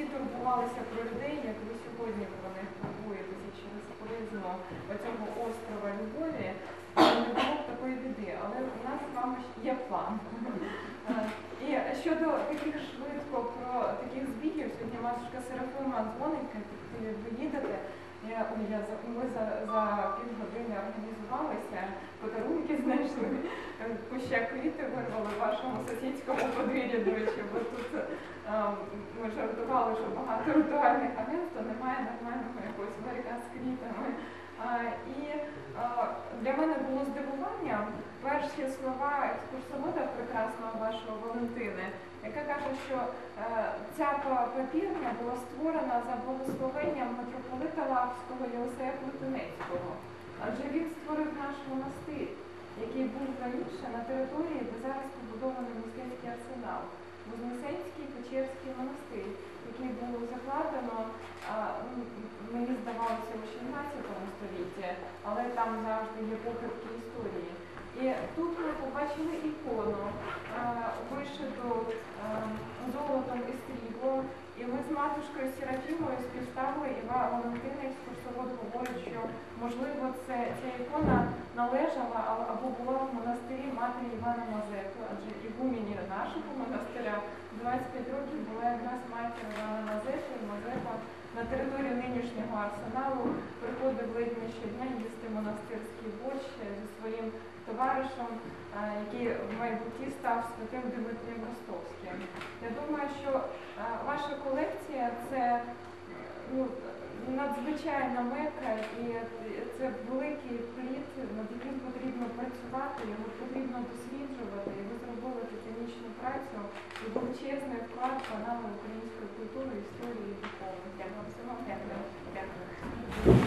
всі турбувалися про людей, як ви сьогодні про них турбуєтеся через призму цього острова любові, не було б такої біди. Але у нас з вами є план. І щодо таких швидко про таких збігів, сьогодні матушка Серафима дзвонить, ви їдете. Я, я ми за, за півгодини організувалися, куща квіти вирвали в вашому сусідському подвір'ї, до речі, бо тут е, ми жартували, що багато ритуальних агентств, немає нормального якогось ларька з квітами. І для мене було здивування перші слова екскурсовода прекрасного вашого Валентини, яка каже, що е, ця папірня була створена за благословенням митрополита Лавського Єлисея Плетенецького. Адже він створив наш монастир, який був раніше на території, де зараз побудований мистецький арсенал. Вознесенський Печерський монастир, який було закладено, мені здавалося, у 16 столітті, але там завжди є похибки історії. І тут ми побачили ікону, вишиту золотом і сріблом. І ми з матушкою Серафімою співставили, і Ва- Валентина екскурсовод говорить, що можливо це ця ікона належала або була в монастирі матері Івана Мазепи, адже ігумені нашого монастиря 25 років була якраз матір Івана Мазепи, і Мазепа на територію нинішнього арсеналу приходив ледь не щодня їсти монастирський борщ зі своїм товаришем, який в майбутті став святим Дмитрієм Ростовським. Я думаю, що надзвичайна мека, і це великий плід, над яким потрібно працювати, його потрібно досліджувати. І ви зробили титанічну працю і величезний вклад в канали української культури, історії і. Дякую всього. Дякую.